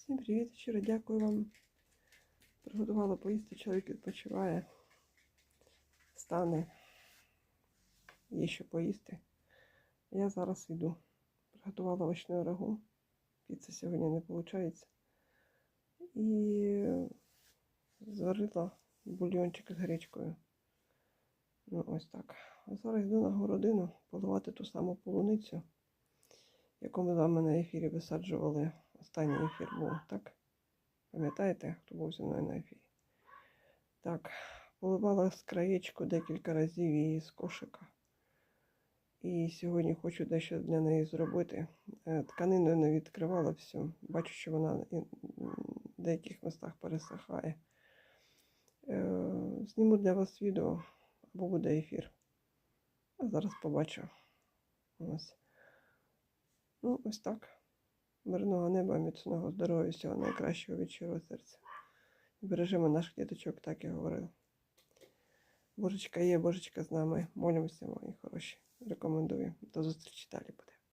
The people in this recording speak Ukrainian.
Всім привіт, щиро дякую вам. Приготувала поїсти, чоловік відпочиває. Стане. Є що поїсти. Я зараз йду. Приготувала овочну рагу. Піца сьогодні не виходить. І зварила бульйончик з гречкою. Ну, ось так. А зараз йду на городину поливати ту саму полуницю, яку ми з вами на ефірі висаджували. Останній ефір був, так? Пам'ятаєте, хто був зі мною на ефірі? Так, поливала з краєчку декілька разів її з кошика. І сьогодні хочу дещо для неї зробити. Е, Тканину не відкривала всю. Бачу, що вона в деяких містах пересихає. Е, Зніму для вас відео або буде ефір. А зараз побачу. Ось. Ну, ось так. Мирного неба, міцного здоров'я, всього найкращого від серця. Бережемо наших діточок, так і говорив. Божечка є, Божечка з нами. Молимося, мої хороші. Рекомендую. До зустрічі далі.